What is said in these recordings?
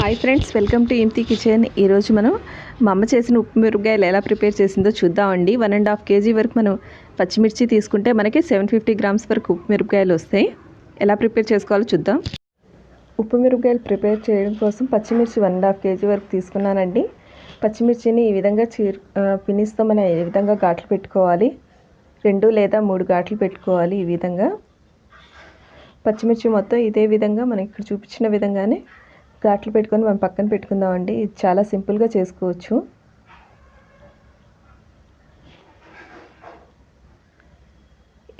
Hi friends welcome to Inthi kitchen ఈరోజు మనం మా అమ్మ చేసిన ఉప్పు మిరపకాయలు ఎలా ప్రిపేర్ చేసిందో చూద్దామండి. వన్ అండ్ హాఫ్ కేజీ వరకు మనం పచ్చిమిర్చి తీసుకుంటే మనకి సెవెన్ ఫిఫ్టీ గ్రామ్స్ వరకు ఉప్పు మిరపకాయలు వస్తాయి. ఎలా ప్రిపేర్ చేసుకోవాలో చూద్దాం. ఉప్పు మిరపకాయలు ప్రిపేర్ చేయడం కోసం పచ్చిమిర్చి వన్ అండ్ హాఫ్ కేజీ వరకు తీసుకున్నానండి. పచ్చిమిర్చిని ఈ విధంగా చీర్ పినిస్తో మనం ఈ విధంగా ఘాట్లు పెట్టుకోవాలి? రెండు లేదా మూడు ఘాట్లు పెట్టుకోవాలి ఈ విధంగా. పచ్చిమిర్చి మొత్తం ఇదే విధంగా మనం ఇక్కడ చూపించిన విధంగానే ఘాట్లు పెట్టుకొని మనం పక్కన పెట్టుకుందామండి. ఇది చాలా సింపుల్గా చేసుకోవచ్చు.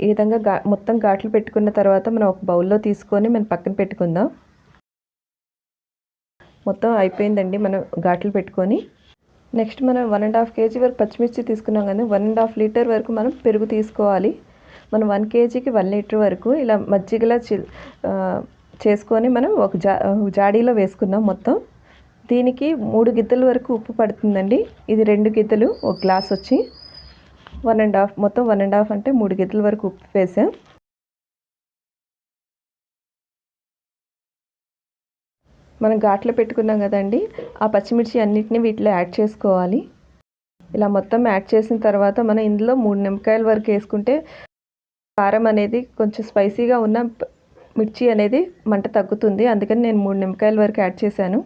ఈ విధంగా ఘా మొత్తం ఘాట్లు పెట్టుకున్న తర్వాత మనం ఒక బౌల్లో తీసుకొని మనం పక్కన పెట్టుకుందాం. మొత్తం అయిపోయిందండి మనం ఘాట్లు పెట్టుకొని. నెక్స్ట్ మనం వన్ అండ్ హాఫ్ కేజీ వరకు పచ్చిమిర్చి తీసుకున్నాం కానీ వన్ అండ్ హాఫ్ లీటర్ వరకు మనం పెరుగు తీసుకోవాలి. మనం వన్ కేజీకి వన్ లీటర్ వరకు ఇలా మజ్జిగలా చిల్ చేసుకొని మనం ఒక జా జాడీలో వేసుకున్నాం మొత్తం. దీనికి మూడు గిద్దల వరకు ఉప్పు పడుతుందండి. ఇది రెండు గిద్దలు ఒక గ్లాస్ వచ్చి వన్ అండ్ హాఫ్ మొత్తం వన్ అండ్ హాఫ్ అంటే మూడు గిద్దల వరకు ఉప్పు వేసాం. మనం ఘాట్లో పెట్టుకున్నాం కదండి ఆ పచ్చిమిర్చి అన్నిటిని వీటిలో యాడ్ చేసుకోవాలి. ఇలా మొత్తం యాడ్ చేసిన తర్వాత మనం ఇందులో మూడు నిమ్మకాయల వరకు వేసుకుంటే కారం అనేది కొంచెం స్పైసీగా ఉన్న మిర్చి అనేది మంట తగ్గుతుంది. అందుకని నేను మూడు నిమ్మకాయల వరకు యాడ్ చేశాను.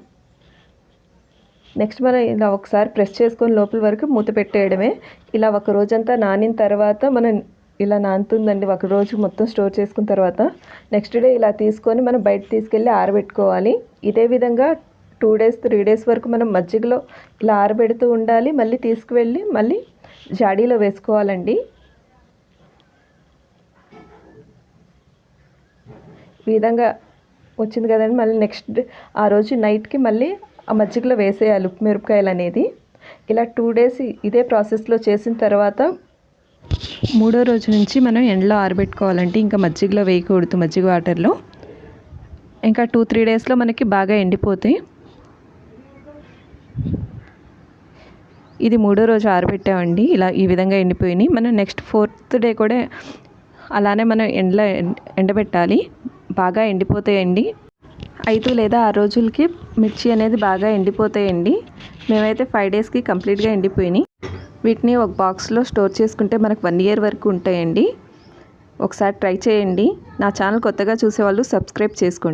నెక్స్ట్ మనం ఇలా ఒకసారి ప్రెస్ చేసుకొని లోపల వరకు మూత పెట్టేయడమే. ఇలా ఒక రోజంతా నానిన తర్వాత మనం ఇలా నానుతుందండి. ఒక రోజు మొత్తం స్టోర్ చేసుకున్న తర్వాత నెక్స్ట్ డే ఇలా తీసుకొని మనం బయట తీసుకెళ్ళి ఆరబెట్టుకోవాలి. ఇదే విధంగా టూ డేస్ త్రీ డేస్ వరకు మనం మజ్జిగలో ఇలా ఆరబెడుతూ ఉండాలి. మళ్ళీ తీసుకువెళ్ళి మళ్ళీ జాడీలో వేసుకోవాలండి. ఈ విధంగా వచ్చింది కదండి. మళ్ళీ నెక్స్ట్ ఆ రోజు నైట్కి మళ్ళీ ఆ మజ్జిగలో వేసేయాలి ఉప్పు మిరపకాయలు అనేది. ఇలా టూ డేస్ ఇదే ప్రాసెస్లో చేసిన తర్వాత మూడో రోజు నుంచి మనం ఎండలో ఆరబెట్టుకోవాలంటే ఇంకా మజ్జిగలో వేయకూడదు మజ్జిగ వాటర్లో ఇంకా టూ త్రీ డేస్లో మనకి బాగా ఎండిపోతాయి. ఇది మూడో రోజు ఆరబెట్టామండి. ఇలా ఈ విధంగా ఎండిపోయినాయి. మనం నెక్స్ట్ ఫోర్త్ డే కూడా అలానే మనం ఎండలో ఎండబెట్టాలి. బాగా ఎండిపోతాయండి. ఐదు లేదా ఆరు రోజులకి మిర్చి అనేది బాగా ఎండిపోతాయండి. మేమైతే ఫైవ్ డేస్కి కంప్లీట్గా ఎండిపోయినాయి. వీటిని ఒక బాక్స్లో స్టోర్ చేసుకుంటే మనకు వన్ ఇయర్ వరకు ఉంటాయండి. ఒకసారి ట్రై చేయండి. నా ఛానల్ కొత్తగా చూసేవాళ్ళు సబ్స్క్రైబ్ చేసుకోండి.